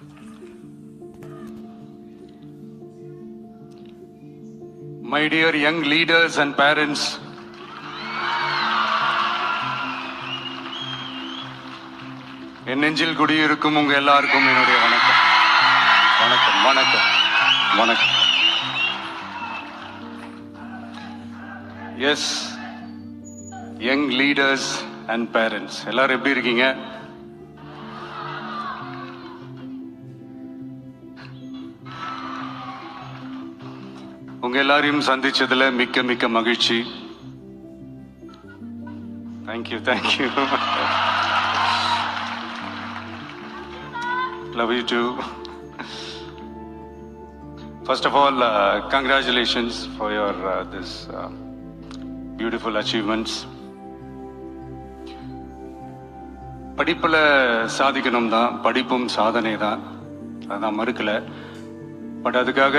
My dear young leaders and parents, என் நெஞ்சில் குடியிருக்கும் உங்க எல்லாருக்கும் என்னுடைய வணக்கம். வணக்கம் வணக்கம் வணக்கம். Yes young leaders and parents எல்லாரும் எப்படி இருக்கீங்க? உங்க எல்லாரையும் சந்திச்சதுல மிக்க மிக்க மகிழ்ச்சி. Thank you thank you love you too first of all congratulations for your this beautiful achievements படிப்பில் சாதிக்கணும் தான் படிப்பும் சாதனை தான் அதான் மறுக்கலை. பட் அதுக்காக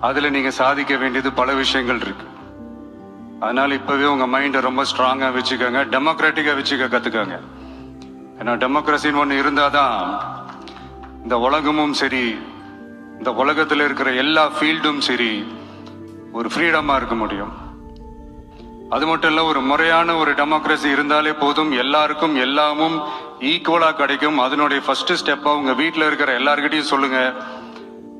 அதுல நீங்க சாதிக்க வேண்டியது பல விஷயங்கள் இருக்கு. அதனால இப்பவே உங்க மைண்டை ரொம்ப ஸ்ட்ராங்கா வச்சுக்கோங்க. டெமோக்ராட்டிக்கா வச்சுக்க கத்துக்கோங்க. ஏன்னா டெமோக்ரஸின்னு ஒண்ணு இருந்தாதான் இந்த உலகமும் சரி இந்த உலகத்துல இருக்கிற எல்லா ஃபீல்டும் சரி ஒரு ஃப்ரீடமா இருக்க முடியும். அது மட்டும் இல்ல ஒரு முறையான ஒரு டெமோக்ரஸி இருந்தாலே போதும். எல்லாருக்கும் எல்லாமும் ஈக்குவலா கிடைக்கும். அதனுடைய ஃபர்ஸ்ட் ஸ்டெப்பா உங்க வீட்டில் இருக்கிற எல்லார்கிட்டயும் சொல்லுங்க.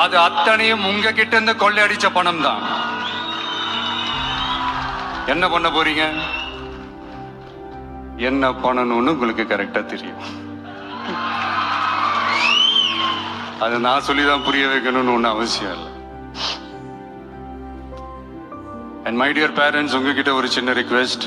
அது அத்தனையும் உங்க கிட்ட இருந்து கொள்ளையடிச்ச பணம் தான் என்ன பண்ண போறீங்க? என்ன பண்ணணும்னு உங்களுக்கு கரெக்டா தெரியும். அது நான் சொல்லிதான் புரிய வைக்கணும்னு ஒன்றும் அவசியம் இல்லை. அண்ட் மை டியர் பேரண்ட்ஸ் உங்ககிட்ட ஒரு சின்ன ரிக்வெஸ்ட்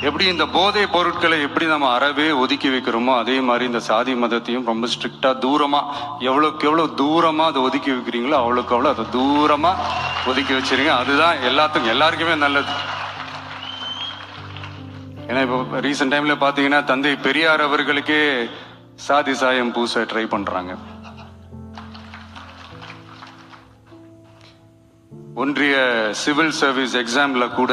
எப்படி இந்த போதை பொருட்களை எப்படி நம்ம அறவே ஒதுக்கி வைக்கிறோமோ அதே மாதிரி இந்த சாதி மதத்தையும் ரொம்ப ஸ்ட்ரிக்டா தூரமா எவ்வளவுக்கு எவ்வளவு தூரமா அதை ஒதுக்கி வைக்கிறீங்களோ அவ்வளவுக்கு அவ்வளவு அதை தூரமா ஒதுக்கி வச்சிருங்க. அதுதான் எல்லாத்துக்கும் எல்லாருக்குமே நல்லது. ஏன்னா இப்போ ரீசெண்ட் டைம்ல பாத்தீங்கன்னா தந்தை பெரியார் அவர்களுக்கே சாதி சாயம் பூச ட்ரை பண்றாங்க. ஒன்றிய சிவில் சர்வீஸ் எக்ஸாம்ல கூட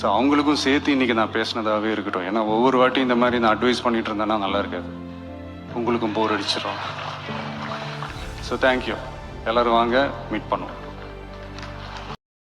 ஸோ அவங்களுக்கும் சேர்த்து இன்றைக்கி நான் பேசினதாகவே இருக்கட்டும். ஏன்னா ஒவ்வொரு வாட்டி இந்த மாதிரி நான் அட்வைஸ் பண்ணிட்டு இருந்தேன்னா நல்லா இருக்காது. உங்களுக்கும் போர் அடிச்சிடும் ஸோ தேங்க்யூ எல்லோரும் வாங்க மீட் பண்ணுவோம்.